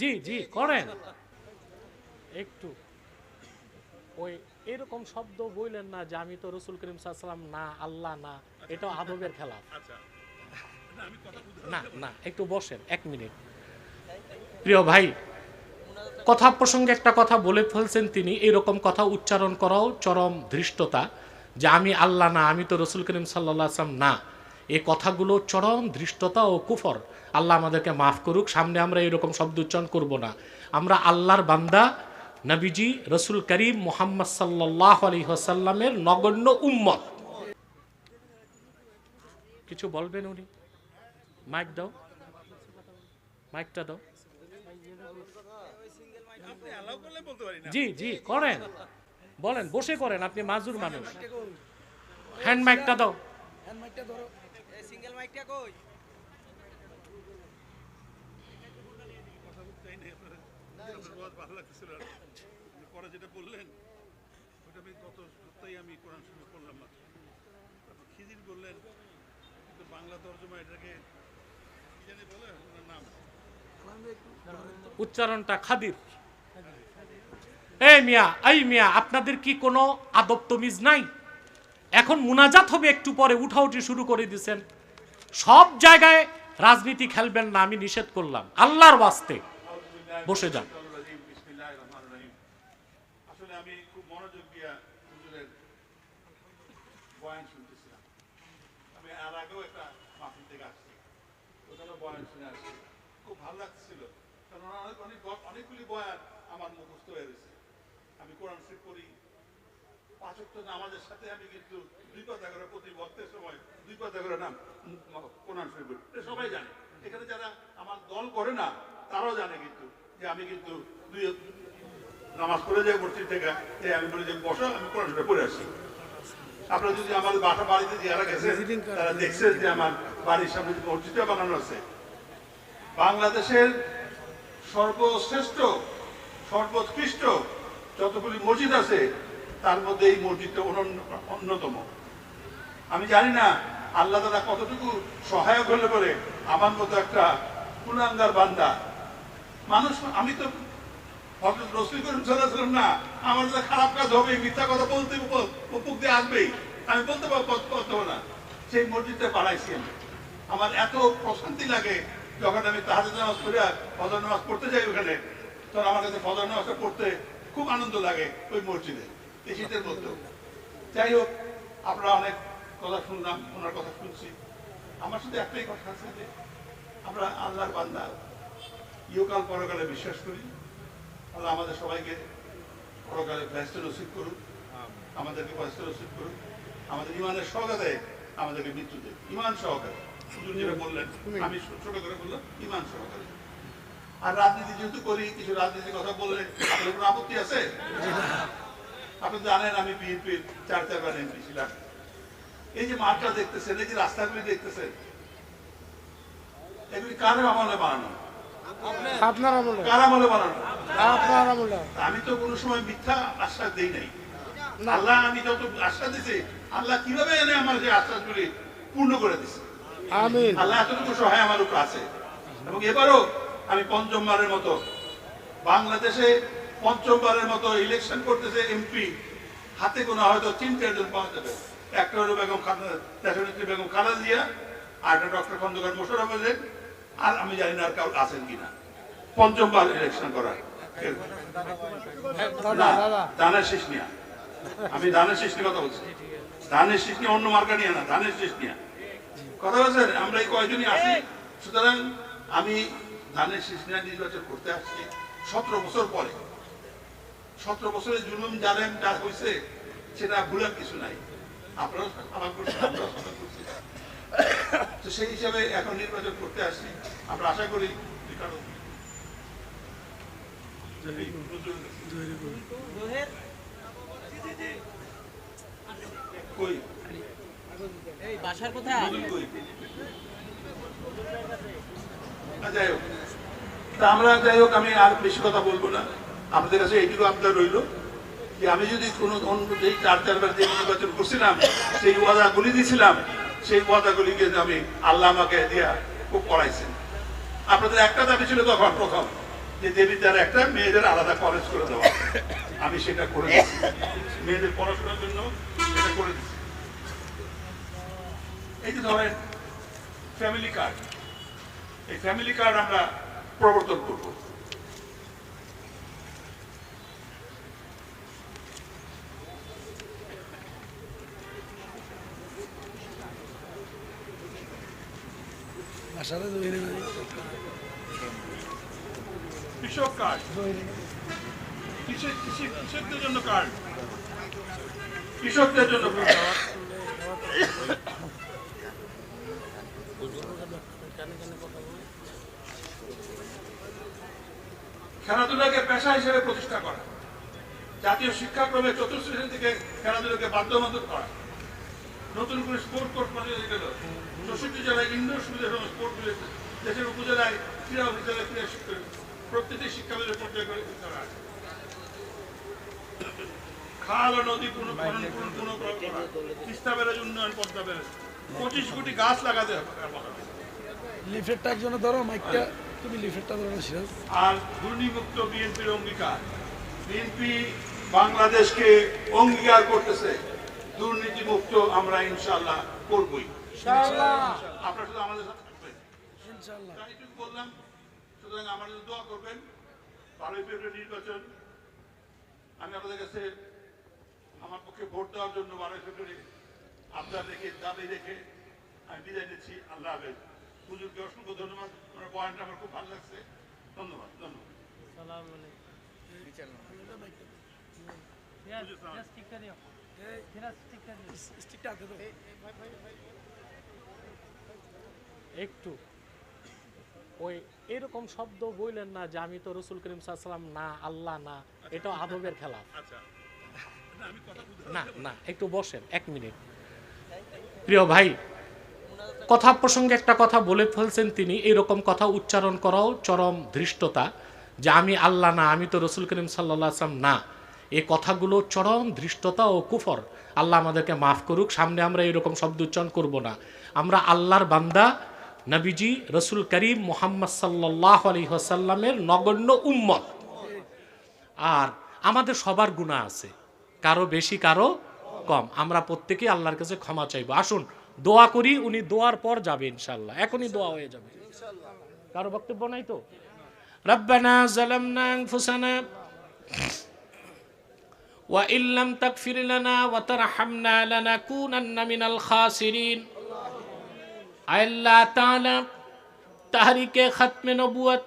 জি জি করেন। একটু। ওই এরকম শব্দ বললেন না যে আমি তো রসুল করিম সাল্লাম না আল্লাহ না। এটা আদবের খেলা আচ্ছা। না না একটু বসেন এক মিনিট। প্রিয় ভাই কথা প্রসঙ্গে একটা কথা বলে ফেলছেন তিনি এরকম কথা উচ্চারণ করাও চরম ধৃষ্টতা যে আমি আল্লাহ না আমি তো রসুল করিম সাল্লাহ আসলাম না। এই কথাগুলো চরম ধৃষ্টতা ও কুফর। আল্লাহ আমাদেরকে মাফ করুক, সামনে আমরা এরকম শব্দ উচ্চারণ করব না। আমরা আল্লাহর বান্দা, নবীজি, রসুল করিম মোহাম্মদ সাল্লাহ আলী হাসাল্লামের নগণ্য উম্মত। কিছু বলবেন উনি? মাইক দাও। মাইকটা দাও। জি জি, করেন। বলেন, বসে করেন, আপনি মাজুর মানুষ। হ্যান্ড মাইকটা দাও। সিঙ্গেল মাইকটা কই ভালো লাগতেছিল পরে যেটা বললেন ওটা আমি গত সপ্তাহে আমি কোরআন শুনে পড়লাম মাত্র। তারপর খিজির বললেন কিন্তু বাংলা তর্জমা এটাকে কি জানি বলে ওনার নাম? উচ্চারণটা খাদির। এই মিয়া এই মিয়া আপনাদের কি কোনো আদব তমিজ নাই? এখন মুনাজাত হবে একটু পরে উঠাউঠি শুরু করে দিছেন। সব জায়গায় রাজনীতি খেলবেন না, আমি নিষেধ করলাম। আল্লাহর বাস্তে বসে যান। খুব ভালো কারণ অনেক অনেক অনেকগুলি বয়ান আমার মুখস্থ হয়ে গেছে। আমি কোরআন শরীফ পড়ি পাঁচ ওয়াক্ত নামাজের সাথে আমি কিন্তু দুই কথা করে প্রতি ভক্তের সময় দুই কথা করে নাম ম- কোরআন শরীফ সবাই জানে। এখানে যারা আমার দল করে না তারাও জানে কিন্তু যে আমি কিন্তু দুই নামাজ পড়ে যাই মসজিদ থেকে যে আমি বলি যে বসো আমি কোরআন শরীফ পড়ে আসি। আপনারা যদি আমার বাসা বাড়িতে যারা গেছে তারা দেখছেন যে আমার বাড়ির সামনে মসজিদটা বানানো আছে। বাংলাদেশের সর্বশ্রেষ্ঠ সর্বোৎকৃষ্ট যতগুলি মসজিদ আছে তার মধ্যে এই মসজিদটা অন্যতম। আমি জানি না, আল্লাহ তালা কতটুকু সহায়ক হলে পরে আমার মতো একটা কুলাঙ্গার বান্দা। মানুষ, আমি তো হজরত রসুল করিম সাল্লাহ না, আমার যা খারাপ কাজ হবে, মিথ্যা কথা বলতে উপক দিয়ে আসবেই। আমি বলতে পারব করতে না। সেই মসজিদটা বাড়াইছি আমি। আমার এত প্রশান্তি লাগে যখন আমি তাহাজ নামাজ পড়ে, ফজর নামাজ পড়তে যাই ওখানে, তখন আমার কাছে ফজর নামাজটা পড়তে খুব আনন্দ লাগে ওই মসজিদে। এই শীতের মধ্যেও যাই হোক আমরা অনেক কথা শুনলাম ওনার কথা শুনছি। আমার শুধু একটাই কথা আছে যে আমরা আল্লাহর বান্দা। ইহকাল পরকালে বিশ্বাস করি। আল্লাহ আমাদের সবাইকে পরকালে ব্যস্ত নসিব করুন আমাদেরকে ব্যস্ত নসিব করুক। আমাদের ইমানের সহকারে আমাদেরকে মৃত্যু দেবে ইমান সহকারে। যেটা বললেন আমি ছোট করে বললাম ইমান সহকারে। আর রাজনীতি যেহেতু করি কিছু রাজনীতির কথা বললে কোনো আপত্তি আছে? আপনি জানেন আমি বিএনপির চার চারবার এমপি ছিলাম। এই যে মাঠটা দেখতেছেন এই যে রাস্তাগুলি দেখতেছেন এগুলি কার আমলে বানানো? আপনার আমলে। কার আমলে বানানো? আপনার আমলে। আমি তো কোনো সময় মিথ্যা আশ্বাস দেই নাই। আল্লাহ আমি যত আশ্বাস দিছি আল্লাহ কীভাবে এনে আমার যে আশ্বাসগুলি পূর্ণ করে দিছে? আমিন। আল্লাহ এতটুকু সহায় আমার উপর আছে। এবং এবারও আমি পঞ্চমবারের মতো বাংলাদেশে পঞ্চমবারের মতো ইলেকশন করতেছে এমপি হাতে গোনা হয়তো তিন চারজন পাওয়া যাবে। একটা হলো বেগম দেশনেত্রী বেগম খালেদা জিয়া, আর একটা ডক্টর খন্দকার মোশাররফ হোসেন আর আমি জানি না আর কাউ আছেন কিনা। পঞ্চমবার ইলেকশন দাদা ধানের শেষ আমি ধানের শেষ কথা বলছি। ধানের শেষ নিয়ে অন্য মার্কা নিয়ে না ধানের শেষ কথা বলছেন? আমরা এই কয়জনই আছি? সুতরাং আমি ধানের শেষ নির্বাচন করতে আসছি সতেরো বছর পরে। সতেরো বছরের জুলুম জালেম যা হয়েছে সেটা ভুলার কিছু নাই। আপনারাও আমার করছেন আমরাও করছি। তো সেই হিসাবে এখন নির্বাচন করতে আসছি। আমরা আশা করি কারণ কই? এই বাসার কোথায়? নজরুল কই? যাই হোক। তা আমরা যাই হোক আমি আর বেশি কথা বলব না। আপনাদের কাছে এইটুকু আপনার রইল যে আমি যদি কোনো যেই চার চারবার যে নির্বাচন করছিলাম, সেই ওয়াদাগুলি দিয়েছিলাম সেই ওয়াদাগুলিকে আমি আল্লাহ আমাকে দিয়া খুব করাইছেন আপনাদের একটা দাবি ছিল তখন প্রথম, যে দেবিদ্যার একটা মেয়েদের আলাদা কলেজ করে দেওয়া। আমি সেটা করে দিচ্ছি মেয়েদের পড়াশোনার জন্য সেটা করে দিচ্ছি এই যে ধরেন ফ্যামিলি কার্ড এই ফ্যামিলি কার্ড আমরা প্রবর্তন করব। দুই দিন কৃষক কার্ড। কৃষক কৃষি কৃষকদের জন্য কার্ড। কৃষকদের জন্য খেলাধুলাকে পেশা হিসেবে প্রতিষ্ঠা করা। জাতীয় শিক্ষাক্রমে চতুর্থ শ্রেণি থেকে খেলাধুলাকে বাধ্যবাধক করা। নতুন করে স্পোর্ট কোর্ট প্রতিযোগিতা গেল চৌষট্টি জেলায় ইন্ডোর সুবিধা সহ স্পোর্ট দেশের উপজেলায় ক্রীড়া বিদ্যালয় ক্রীড়া শিক্ষা প্রত্যেকটি শিক্ষাবিদের পর্যায়ে করে করা খাল ও নদী পুনঃ খনন পুনঃ পুনঃ করা। তিস্তা ব্যারেজ উন্নয়ন পদ্মা ব্যারেজ। পঁচিশ কোটি গাছ লাগাতে হবে। লিফলেটটা একজনে ধরো মাইকটা। তুমি লিফলেটটা ধরো সিরাজ। আর দুর্নীতিমুক্ত বিএনপির অঙ্গীকার। বিএনপি বাংলাদেশকে অঙ্গীকার করতেছে। দুর্নীতিমুক্ত আমরা ইনশাল্লাহ করবই। আপনারা শুধু আমাদের সাথে থাকবেন। ইনশাআল্লাহ। বললাম সুতরাং দোয়া করবেন। বারোই ফেব্রুয়ারি নির্বাচন। আমি আপনাদের কাছে আমার পক্ষে ভোট দেওয়ার জন্য বারোই ফেব্রুয়ারি আপনার রেখে দাবি রেখে আমি বিদায় নিচ্ছি। আল্লাহ হাফেজ। হুজুরকে অসংখ্য ধন্যবাদ। ওনার আমার খুব ভালো লাগছে। ধন্যবাদ ধন্যবাদ। একটু। ওই এরকম শব্দ বললেন না যে আমি তো রসুল করিম সাল্লাম না আল্লাহ না এটা আদবের খেলা। আচ্ছা। না না একটু বসেন এক মিনিট। প্রিয় ভাই কথা প্রসঙ্গে একটা কথা বলে ফেলছেন তিনি এরকম কথা উচ্চারণ করাও চরম ধৃষ্টতা যে আমি আল্লাহ না আমি তো রসুল করিম সাল্লাহ আসলাম না। এই কথাগুলো চরম ধৃষ্টতা ও কুফর। আল্লাহ আমাদেরকে মাফ করুক, সামনে আমরা এরকম শব্দ উচ্চারণ করব না। আমরা আল্লাহর বান্দা, নবীজি, রসুল করিম মোহাম্মদ সাল্লাহ আলী হাসাল্লামের নগণ্য উম্মত। আর আমাদের সবার গুণা আছে, কারও বেশি, কারও কম। আমরা প্রত্যেকেই আল্লাহর কাছে ক্ষমা চাইব। আসুন, দোয়া করি, উনি দোয়ার পর যাবে ইনশাল্লাহ এখনই দোয়া হয়ে যাবে। কারও বক্তব্য নাই তো? রব্বানা জালামনা ওয়াইল্লাম তাকফির লানা ওয়াতার হামনা লানা কুনান্না মিনাল খাসিরিন। আল্লাহ তাআলা তাহরিকে খাতমে নবুয়ত